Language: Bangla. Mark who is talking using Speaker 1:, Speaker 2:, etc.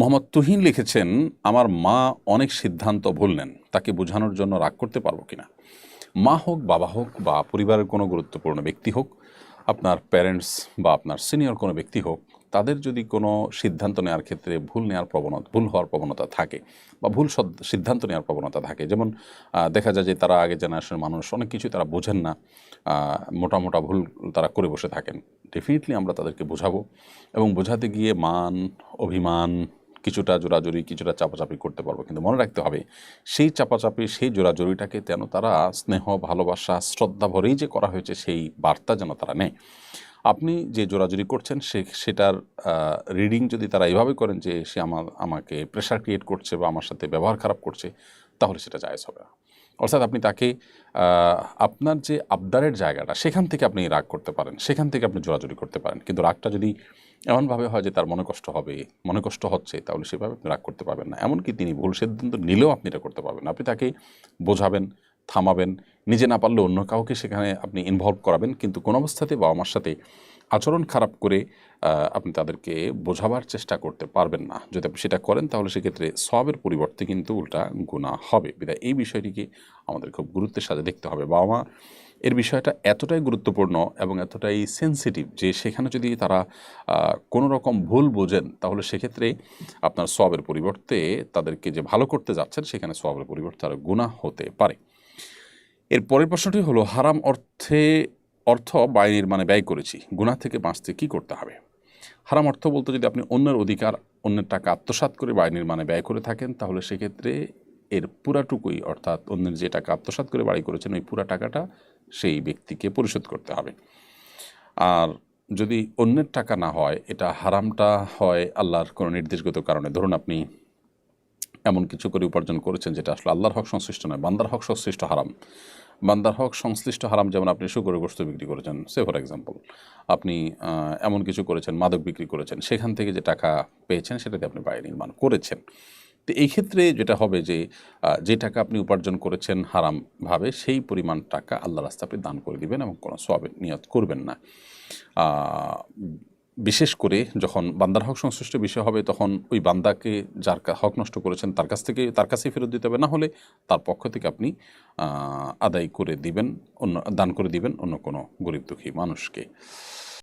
Speaker 1: মোহাম্মদ তুহিন লিখেছেন, আমার মা অনেক সিদ্ধান্ত ভুল নেন তাকে বোঝানোর জন্য রাগ করতে পারব কিনা? মা হোক, বাবা হোক, বা পরিবারের কোনো গুরুত্বপূর্ণ ব্যক্তি হোক, আপনার প্যারেন্টস বা আপনার সিনিয়র কোনো ব্যক্তি হোক, তাদের যদি কোনো সিদ্ধান্ত নেওয়ার ক্ষেত্রে ভুল নেওয়ার প্রবণতা, ভুল হওয়ার প্রবণতা থাকে বা ভুল সিদ্ধান্ত নেওয়ার প্রবণতা থাকে, যেমন দেখা যায় যে তারা আগে জেনারেশনের মানুষ, অনেক কিছু তারা বোঝেন না মোটা মোটা ভুল তারা করে বসে থাকেন। ডেফিনেটলি আমরা তাদেরকে বোঝাবো এবং বোঝাতে গিয়ে মান, অভিমান কিছুটা জোরাজুরি, কিছুটা চাপাচাপি করতে পারব। কিন্তু মনে রাখতে হবে, সেই চাপাচাপি, সেই জোরাজুরিটাকে যেন তারা স্নেহ, ভালোবাসা, শ্রদ্ধা ভরেই যে করা হয়েছে, সেই বার্তা যেন তারা নেয়। আপনি যে জোরাজুরি করছেন, সে, সেটার রিডিং যদি তারা এইভাবে করেন যে সে আমার আমাকে প্রেশার ক্রিয়েট করছে বা আমার সাথে ব্যবহার খারাপ করছে, তাহলে সেটা জায়জ হবে না। অর্থাৎ আপনি তাকে আপনার যে আবদারের জায়গাটা, সেখান থেকে আপনি রাগ করতে পারেন, সেখান থেকে আপনি জোরাজুরি করতে পারেন। কিন্তু রাগটা যদি এমনভাবে হয় যে তার মনে কষ্ট হবে, মনে কষ্ট হচ্ছে, তাহলে সেভাবে আপনি রাগ করতে পারবেন না। এমনকি তিনি ভুল সিদ্ধান্ত নিলেও আপনি এটা করতে পারবেন আপনি তাকে বোঝাবেন, থামাবেন, নিজে না পারলে অন্য কাউকে সেখানে আপনি ইনভলভ করাবেন, কিন্তু কোনো অবস্থাতে বাবা মার সাথে আচরণ খারাপ করে আপনি তাদেরকে বোঝাবার চেষ্টা করতে পারবেন না। যদি আপনি সেটা করেন, তাহলে সেক্ষেত্রে সবের পরিবর্তে কিন্তু উল্টা গুণা হবে। বিধায় এই বিষয়টিকে আমাদের খুব গুরুত্বের সাথে দেখতে হবে। বাবা মা, এর বিষয়টা এতটাই গুরুত্বপূর্ণ এবং এতটাই সেন্সিটিভ যে সেখানে যদি তারা কোনো রকম ভুল বোঝেন, তাহলে সেক্ষেত্রে আপনার সবের পরিবর্তে তাদেরকে যে ভালো করতে যাচ্ছেন, সেখানে সবের পরিবর্তে আরও গুণা হতে পারে। এর পরের প্রশ্নটি হলো, হারাম অর্থে অর্থ বাইরের নির্মাণে ব্যয় করেছি। গুণা থেকে বাঁচতে কি করতে হবে? হারাম অর্থ বলতে যদি আপনি অন্যের অধিকার, অন্যের টাকা আত্মসাৎ করে বাড়ি নির্মাণে ব্যয় করে থাকেন, তাহলে সেক্ষেত্রে এর পুরাটুকুই, অর্থাৎ অন্যের যে টাকা আত্মসাৎ করে বাড়ি করেছেন, ওই পুরা টাকাটা সেই ব্যক্তিকে পরিশোধ করতে হবে। আর যদি অন্যের টাকা না হয়, এটা হারামটা হয় আল্লাহর কোনো নির্দেশগত কারণে। ধরুন আপনি এমন কিছু করে উপার্জন করেছেন, যেটা আসলে আল্লাহর হক সংশ্লিষ্ট নয়, বান্দার হক সংশ্লিষ্ট হারাম। বান্দার হক সংশ্লিষ্ট হারাম, যেমন আপনি শুকরের গোস্ত বিক্রি করেছেন, সে ফর এক্সাম্পল আপনি এমন কিছু করেছেন, মাদক বিক্রি করেছেন, সেখান থেকে যে টাকা পেয়েছেন, সেটাতে আপনি বাড়ি নির্মাণ করেছেন। তো এই ক্ষেত্রে যেটা হবে যে যে টাকা আপনি উপার্জন করেছেন হারামভাবে, সেই পরিমাণ টাকা আল্লাহ রাস্তা আপনি দান করে দিবেন এবং কোনো সবের নিয়ত করবেন না। বিশেষ করে যখন বান্দার হক সংশ্লিষ্ট বিষয় হবে, তখন ওই বান্দাকে যার হক নষ্ট করেছেন, তার কাছ থেকে, তার কাছেই ফেরত দিতে হবে। না হলে তার পক্ষ থেকে আপনি আদায় করে দিবেন, অন্য, দান করে দিবেন অন্য কোনো গরিব দুঃখী মানুষকে।